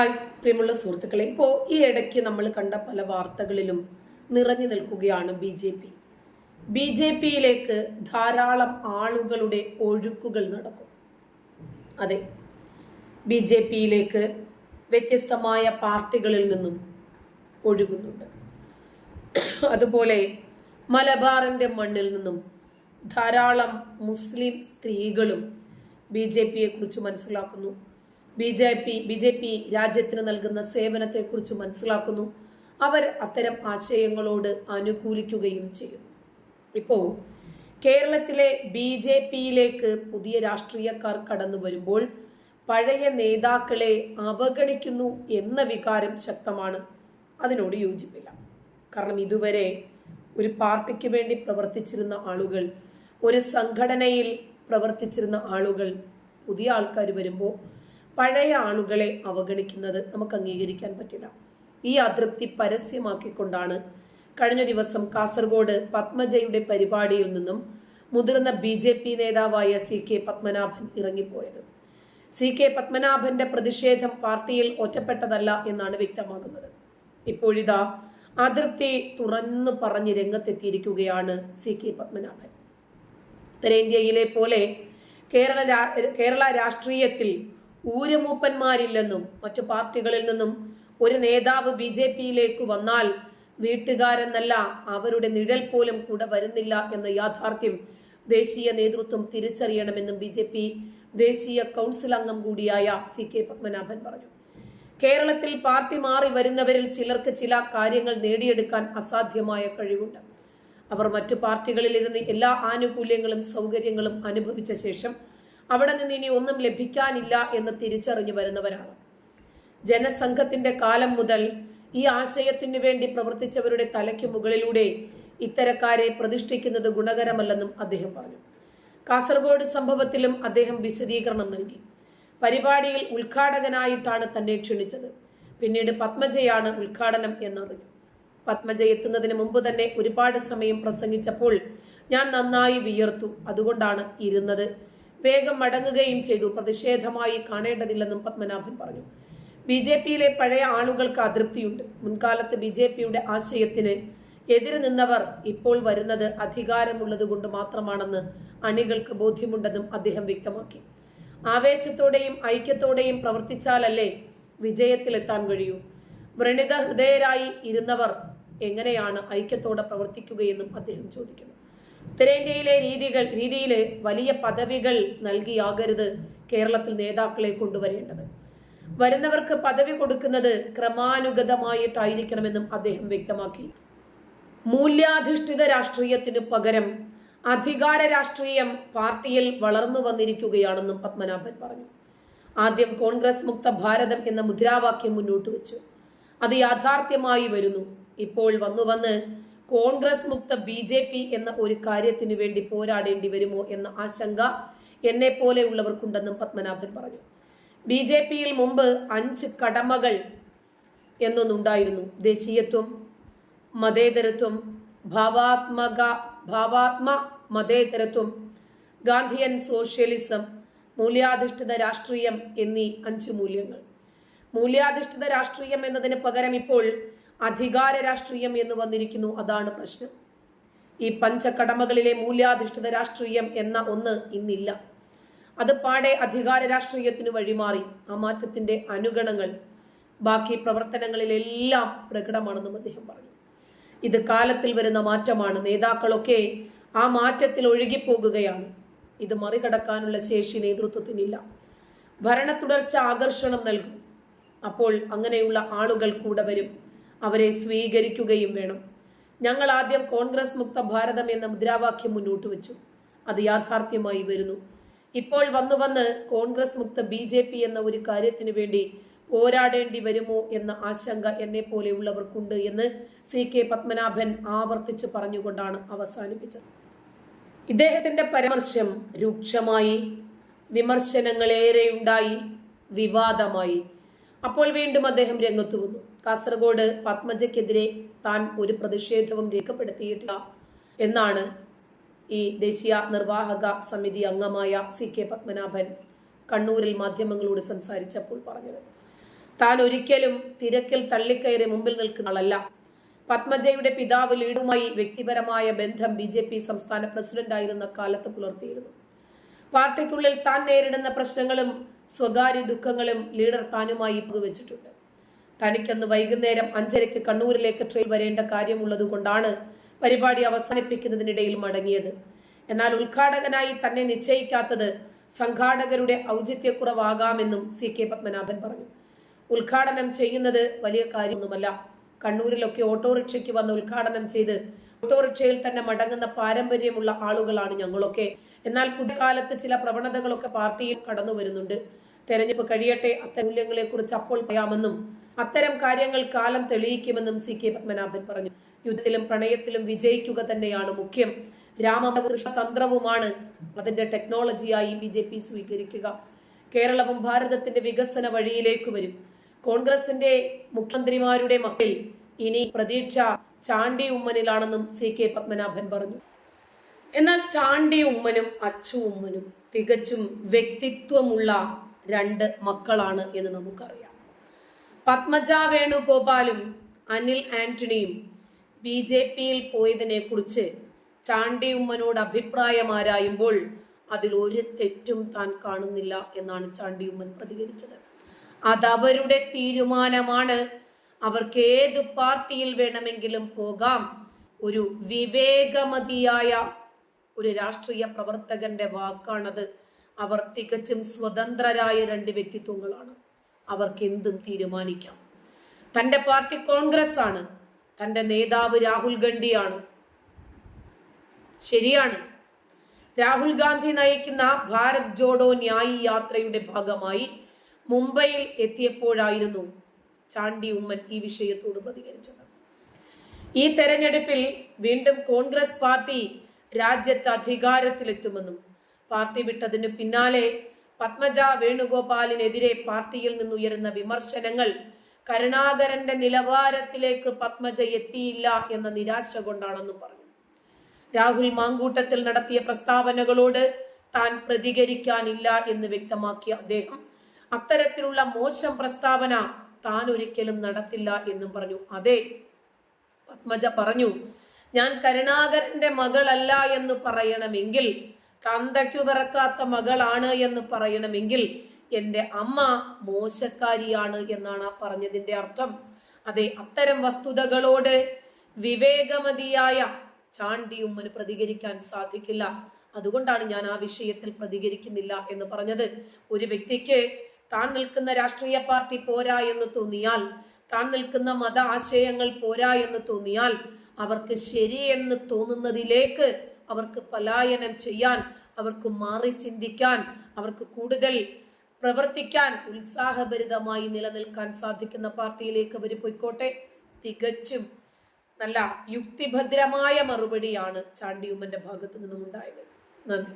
Hi പ്രിയമുള്ള സുഹൃത്തുക്കളെ. ഇപ്പോൾ ഈ ഇടയ്ക്ക് നമ്മൾ കണ്ട പല വാർത്തകളിലും നിറഞ്ഞു നിൽക്കുകയാണ് B J P. B J പിയിലേക്ക് ധാരാളം ആളുകളുടെ ഒഴുക്കുകൾ നടക്കും. അതെ ബി ജെ പിയിലേക്ക് വ്യത്യസ്തമായ പാർട്ടികളിൽ നിന്നും ഒഴുകുന്നുണ്ട്. അതുപോലെ മലബാറിന്റെ മണ്ണിൽ നിന്നും ധാരാളം മുസ്ലിം സ്ത്രീകളും ബി ജെ പിയെ കുറിച്ച് മനസ്സിലാക്കുന്നു. B J P B J P രാജ്യത്തിന് നൽകുന്ന സേവനത്തെക്കുറിച്ച് മനസ്സിലാക്കുന്നു. അവർ അത്തരം ആശയങ്ങളോട് അനുകൂലിക്കുകയും ചെയ്യുന്നു ഇപ്പോൾ കേരളത്തിലെ ബി ജെ പിയിലേക്ക് പുതിയ രാഷ്ട്രീയക്കാർ കടന്നു വരുമ്പോൾ പഴയ നേതാക്കളെ അവഗണിക്കുന്നു എന്ന വികാരം ശക്തമാണ്. അതിനോട് യോജിപ്പില്ല. കാരണം ഇതുവരെ ഒരു പാർട്ടിക്ക് വേണ്ടി പ്രവർത്തിച്ചിരുന്ന ആളുകൾ ഒരു സംഘടനയിൽ പ്രവർത്തിച്ചിരുന്ന ആളുകൾ പുതിയ ആൾക്കാർ വരുമ്പോൾ പഴയ ആളുകളെ അവഗണിക്കുന്നത് നമുക്ക് അംഗീകരിക്കാൻ പറ്റില്ല. ഈ അതൃപ്തി പരസ്യമാക്കിക്കൊണ്ടാണ് കഴിഞ്ഞ ദിവസം കാസർഗോഡ് പത്മജയുടെ പരിപാടിയിൽ നിന്നും മുതിർന്ന ബി ജെ പി നേതാവായ സി കെ പത്മനാഭൻ ഇറങ്ങിപ്പോയത്. സി കെ പത്മനാഭന്റെ പ്രതിഷേധം പാർട്ടിയിൽ ഒറ്റപ്പെട്ടതല്ല എന്നാണ് വ്യക്തമാകുന്നത്. ഇപ്പോഴിതാ അതൃപ്തി തുറന്നു പറഞ്ഞ് രംഗത്തെത്തിയിരിക്കുകയാണ് സി കെ പത്മനാഭൻ. ഉത്തരേന്ത്യയിലെ പോലെ കേരള കേരള രാഷ്ട്രീയത്തിൽ ഊരമൂപ്പന്മാരില്ലെന്നും മറ്റു പാർട്ടികളിൽ നിന്നും ഒരു നേതാവ് ബി ജെ പിയിലേക്ക് വന്നാൽ വീട്ടുകാരെന്നല്ല അവരുടെ നിഴൽ പോലും കൂടെ വരുന്നില്ല എന്ന യാഥാർത്ഥ്യം ദേശീയ നേതൃത്വം തിരിച്ചറിയണമെന്നും ബി ജെ പി ദേശീയ കൗൺസിൽ അംഗം കൂടിയായ സി കെ പത്മനാഭൻ പറഞ്ഞു. കേരളത്തിൽ പാർട്ടി മാറി വരുന്നവരിൽ ചിലർക്ക് ചില കാര്യങ്ങൾ നേടിയെടുക്കാൻ അസാധ്യമായ കഴിവുണ്ട്. അവർ മറ്റു പാർട്ടികളിലിരുന്ന് എല്ലാ ആനുകൂല്യങ്ങളും സൗകര്യങ്ങളും അനുഭവിച്ച ശേഷം അവിടെ നിന്ന് ഇനി ഒന്നും ലഭിക്കാനില്ല എന്ന് തിരിച്ചറിഞ്ഞു വരുന്നവരാണ്. ജനസംഘത്തിന്റെ കാലം മുതൽ ഈ ആശയത്തിനു വേണ്ടി പ്രവർത്തിച്ചവരുടെ തലയ്ക്ക് മുകളിലൂടെ ഇത്തരക്കാരെ പ്രതിഷ്ഠിക്കുന്നത് ഗുണകരമല്ലെന്നും അദ്ദേഹം പറഞ്ഞു. കാസർഗോഡ് സംഭവത്തിലും അദ്ദേഹം വിശദീകരണം നൽകി. പരിപാടിയിൽ ഉദ്ഘാടകനായിട്ടാണ് തന്നെ ക്ഷണിച്ചത്. പിന്നീട് പത്മജയാണ് ഉദ്ഘാടനം എന്നറിഞ്ഞു. പത്മജ എത്തുന്നതിന് മുമ്പ് തന്നെ ഒരുപാട് സമയം പ്രസംഗിച്ചപ്പോൾ ഞാൻ നന്നായി വിയർത്തു. അതുകൊണ്ടാണ് ഇരുന്നത് വേഗം മടങ്ങുകയും ചെയ്തു. പ്രതിഷേധമായി കാണേണ്ടതില്ലെന്നും പത്മനാഭൻ പറഞ്ഞു. ബി ജെ പിയിലെ പഴയ ആളുകൾക്ക് അതൃപ്തിയുണ്ട്. മുൻകാലത്ത് ബി ജെ പിയുടെ ആശയത്തിന് എതിര് നിന്നവർ ഇപ്പോൾ വരുന്നത് അധികാരമുള്ളത് കൊണ്ട് മാത്രമാണെന്ന് അണികൾക്ക് ബോധ്യമുണ്ടെന്നും അദ്ദേഹം വ്യക്തമാക്കി. ആവേശത്തോടെയും ഐക്യത്തോടെയും പ്രവർത്തിച്ചാലല്ലേ വിജയത്തിലെത്താൻ കഴിയൂ. വ്രണിത ഹൃദയരായി ഇരുന്നവർ എങ്ങനെയാണ് ഐക്യത്തോടെ പ്രവർത്തിക്കുകയെന്നും അദ്ദേഹം ചോദിക്കുന്നു. ഉത്തരേന്ത്യയിലെ രീതികൾ രീതിയിൽ വലിയ പദവികൾ നൽകിയാകരുത് കേരളത്തിൽ നേതാക്കളെ കൊണ്ടുവരേണ്ടത്. വരുന്നവർക്ക് പദവി കൊടുക്കുന്നത് ക്രമാനുഗതമായിട്ടായിരിക്കണമെന്നും അദ്ദേഹം വ്യക്തമാക്കി. മൂല്യാധിഷ്ഠിത രാഷ്ട്രീയത്തിനു പകരം അധികാര രാഷ്ട്രീയം പാർട്ടിയിൽ വളർന്നു വന്നിരിക്കുകയാണെന്നും പത്മനാഭൻ പറഞ്ഞു. ആദ്യം കോൺഗ്രസ് മുക്ത ഭാരതം എന്ന മുദ്രാവാക്യം മുന്നോട്ട് വെച്ചു അത് യാഥാർത്ഥ്യമായി വരുന്നു. ഇപ്പോൾ വന്നു വന്ന് കോൺഗ്രസ് മുക്ത ബി ജെ പി എന്ന ഒരു കാര്യത്തിനു വേണ്ടി പോരാടേണ്ടി വരുമോ എന്ന ആശങ്ക എന്നെ പോലെയുള്ളവർക്കുണ്ടെന്നും പത്മനാഭൻ പറഞ്ഞു. ബി ജെ പിയിൽ മുമ്പ് അഞ്ച് കടമകൾ എന്നൊന്നുണ്ടായിരുന്നു. ദേശീയത്വം മതേതരത്വം ഭാവാത്മക ഭാവാത്മ മതേതരത്വം ഗാന്ധിയൻ സോഷ്യലിസം മൂല്യാധിഷ്ഠിത രാഷ്ട്രീയം എന്നീ അഞ്ച് മൂല്യങ്ങൾ. മൂല്യാധിഷ്ഠിത രാഷ്ട്രീയം എന്നതിന് പകരം ഇപ്പോൾ അധികാര രാഷ്ട്രീയം എന്ന് വന്നിരിക്കുന്നു. അതാണ് പ്രശ്നം. ഈ പഞ്ചകടമകളിലെ മൂല്യാധിഷ്ഠിത രാഷ്ട്രീയം എന്ന ഒന്ന് ഇന്നില്ല. അത് പാടെ അധികാര രാഷ്ട്രീയത്തിന് വഴിമാറി. ആ മാറ്റത്തിന്റെ അനുഗണങ്ങൾ ബാക്കി പ്രവർത്തനങ്ങളിലെല്ലാം പ്രകടമാണെന്നും അദ്ദേഹം പറഞ്ഞു. ഇത് കാലത്തിൽ വരുന്ന മാറ്റമാണ്. നേതാക്കളൊക്കെ ആ മാറ്റത്തിൽ ഒഴുകിപ്പോകുകയാണ്. ഇത് മറികടക്കാനുള്ള ശേഷി നേതൃത്വത്തിനില്ല. ഭരണ തുടർച്ച ആകർഷണം നൽകും. അപ്പോൾ അങ്ങനെയുള്ള ആളുകൾ കൂടെ വരും. അവരെ സ്വീകരിക്കുകയും വേണം. ഞങ്ങൾ ആദ്യം കോൺഗ്രസ് മുക്ത ഭാരതം എന്ന മുദ്രാവാക്യം മുന്നോട്ട് വെച്ചു. അത് യാഥാർത്ഥ്യമായി വരുന്നു. ഇപ്പോൾ വന്നു വന്ന് കോൺഗ്രസ് മുക്ത ബി ജെ പി എന്ന ഒരു കാര്യത്തിനു വേണ്ടി പോരാടേണ്ടി വരുമോ എന്ന ആശങ്ക എന്നെ പോലെയുള്ളവർക്കുണ്ട് എന്ന് സി കെ പത്മനാഭൻ ആവർത്തിച്ച് പറഞ്ഞുകൊണ്ടാണ് അവസാനിപ്പിച്ചത്. ഇദ്ദേഹത്തിന്റെ പരാമർശം രൂക്ഷമായി വിമർശനങ്ങളേറെയുണ്ടായി വിവാദമായി. അപ്പോൾ വീണ്ടും അദ്ദേഹം രംഗത്തു വന്നു. കാസർഗോഡ് പത്മജയ്ക്കെതിരെ താൻ ഒരു പ്രതിഷേധവും രേഖപ്പെടുത്തിയിട്ടില്ല എന്നാണ് ഈ ദേശീയ നിർവാഹക സമിതി അംഗമായ സി കെ പത്മനാഭൻ കണ്ണൂരിൽ മാധ്യമങ്ങളോട് സംസാരിച്ചപ്പോൾ പറഞ്ഞത്. താൻ ഒരിക്കലും തിരക്കിൽ തള്ളിക്കയറി മുമ്പിൽ നിൽക്കുന്ന ആളല്ല. പത്മജയുടെ പിതാവ് ലീഡുമായി വ്യക്തിപരമായ ബന്ധം ബി ജെ പി സംസ്ഥാന പ്രസിഡന്റായിരുന്ന കാലത്ത് പുലർത്തിയിരുന്നു. പാർട്ടിക്കുള്ളിൽ താൻ നേരിടുന്ന പ്രശ്നങ്ങളും സ്വകാര്യ ദുഃഖങ്ങളും ലീഡർ താനുമായി പങ്കുവച്ചിട്ടുണ്ട്. തനിക്കന്ന് വൈകുന്നേരം അഞ്ചരയ്ക്ക് കണ്ണൂരിലേക്ക് ട്രെയിൻ വരേണ്ട കാര്യമുള്ളതുകൊണ്ടാണ് പരിപാടി അവസാനിപ്പിക്കുന്നതിനിടയിൽ മടങ്ങിയത്. എന്നാൽ ഉദ്ഘാടകനായി തന്നെ നിശ്ചയിക്കാത്തത് സംഘാടകരുടെ ഔചിത്യക്കുറവാകാമെന്നും സി കെ പത്മനാഭൻ പറഞ്ഞു. ഉദ്ഘാടനം ചെയ്യുന്നത് വലിയ കാര്യമൊന്നുമല്ല. കണ്ണൂരിലൊക്കെ ഓട്ടോറിക്ഷയ്ക്ക് വന്ന് ഉദ്ഘാടനം ചെയ്ത് ഓട്ടോറിക്ഷയിൽ തന്നെ മടങ്ങുന്ന പാരമ്പര്യമുള്ള ആളുകളാണ് ഞങ്ങളൊക്കെ. എന്നാൽ പുതിയ ചില പ്രവണതകളൊക്കെ പാർട്ടിയിൽ കടന്നു വരുന്നുണ്ട്. തെരഞ്ഞെടുപ്പ് കഴിയട്ടെ അത്തരം മൂല്യങ്ങളെ കുറിച്ച് അപ്പോൾ പറയാമെന്നും അത്തരം കാര്യങ്ങൾ കാലം തെളിയിക്കുമെന്നും സി കെ പത്മനാഭൻ പറഞ്ഞു. യുദ്ധത്തിലും പ്രണയത്തിലും വിജയിക്കുക തന്നെയാണ് മുഖ്യം. രാമകൃഷ്ണ തന്ത്രവുമാണ് അതിന്റെ ടെക്നോളജിയായി ബി ജെ പി സ്വീകരിക്കുക. കേരളവും ഭാരതത്തിന്റെ വികസന വഴിയിലേക്ക് വരും. കോൺഗ്രസിന്റെ മുഖ്യമന്ത്രിമാരുടെ മക്കൾ ഇനി പ്രതീക്ഷ ചാണ്ടി ഉമ്മനിലാണെന്നും സി കെ പത്മനാഭൻ പറഞ്ഞു. എന്നാൽ ചാണ്ടി ഉമ്മനും അച്ചു ഉമ്മനും തികച്ചും വ്യക്തിത്വമുള്ള രണ്ട് മക്കളാണ് എന്ന് നമുക്കറിയാം. പത്മജ വേണുഗോപാലും അനിൽ ആന്റണിയും ബി ജെ പിയിൽ പോയതിനെ കുറിച്ച് ചാണ്ടി ഉമ്മനോട് അഭിപ്രായം ആരായുമ്പോൾ അതിൽ ഒരു തെറ്റും താൻ കാണുന്നില്ല എന്നാണ് ചാണ്ടി ഉമ്മൻ പ്രതികരിച്ചത്. അതവരുടെ തീരുമാനമാണ്. അവർക്ക് ഏത് പാർട്ടിയിൽ വേണമെങ്കിലും പോകാം. ഒരു വിവേകമതിയായ ഒരു രാഷ്ട്രീയ പ്രവർത്തകന്റെ വാക്കാണത്. അവർ തികച്ചും സ്വതന്ത്രരായ രണ്ട് വ്യക്തിത്വങ്ങളാണ്. അവർക്ക് എന്തും തീരുമാനിക്കാം. തന്റെ പാർട്ടി കോൺഗ്രസ് ആണ് തന്റെ നേതാവ് രാഹുൽ ഗാന്ധിയാണ്. ശരിയാണ്. രാഹുൽ ഗാന്ധി നയിക്കുന്ന ഭാരത് ജോഡോ ന്യായി യാത്രയുടെ ഭാഗമായി മുംബൈയിൽ എത്തിയപ്പോഴായിരുന്നു ചാണ്ടി ഉമ്മൻ ഈ വിഷയത്തോട് പ്രതികരിച്ചത്. ഈ തെരഞ്ഞെടുപ്പിൽ വീണ്ടും കോൺഗ്രസ് പാർട്ടി രാജ്യത്ത് അധികാരത്തിലെത്തുമെന്നും പാർട്ടി വിട്ടതിന് പിന്നാലെ പത്മജ വേണുഗോപാലിനെതിരെ പാർട്ടിയിൽ നിന്നുയരുന്ന വിമർശനങ്ങൾ കരുണാകരന്റെ നിലവാരത്തിലേക്ക് പത്മജ എത്തിയില്ല എന്ന നിരാശ കൊണ്ടാണെന്നും പറഞ്ഞു. രാഹുൽ മാങ്കൂട്ടത്തിൽ നടത്തിയ പ്രസ്താവനകളോട് താൻ പ്രതികരിക്കാനില്ല എന്ന് വ്യക്തമാക്കിയ അദ്ദേഹം അത്തരത്തിലുള്ള മോശം പ്രസ്താവന താൻ ഒരിക്കലും നടത്തില്ല എന്നും പറഞ്ഞു. അതെ പത്മജ പറഞ്ഞു ഞാൻ കരുണാകരന്റെ മകളല്ല എന്ന് പറയണമെങ്കിൽ കന്തയ്ക്കു പിറക്കാത്ത മകളാണ് എന്ന് പറയണമെങ്കിൽ എന്റെ അമ്മ മോശക്കാരിയാണ് എന്നാണ് പറഞ്ഞതിന്റെ അർത്ഥം. അതെ അത്തരം വസ്തുതകളോട് വിവേകമതിയായ ചാണ്ടിയുമ്മന് പ്രതികരിക്കാൻ സാധിക്കില്ല. അതുകൊണ്ടാണ് ഞാൻ ആ വിഷയത്തിൽ പ്രതികരിക്കുന്നില്ല എന്ന് പറഞ്ഞത്. ഒരു വ്യക്തിക്ക് താൻ നിൽക്കുന്ന രാഷ്ട്രീയ പാർട്ടി പോരാ എന്ന് തോന്നിയാൽ താൻ നിൽക്കുന്ന മത ആശയങ്ങൾ പോരാ എന്ന് തോന്നിയാൽ അവർക്ക് ശരിയെന്ന് തോന്നുന്നതിലേക്ക് അവർക്ക് പലായനം ചെയ്യാൻ അവർക്ക് മാറി ചിന്തിക്കാൻ അവർക്ക് കൂടുതൽ പ്രവർത്തിക്കാൻ ഉത്സാഹഭരിതമായി നിലനിൽക്കാൻ സാധിക്കുന്ന പാർട്ടിയിലേക്ക് അവർ പോയിക്കോട്ടെ. തികച്ചും നല്ല യുക്തിഭദ്രമായ മറുപടിയാണ് ചാണ്ടിയുമ്മന്റെ ഭാഗത്തു നിന്നും ഉണ്ടായത് നന്ദി.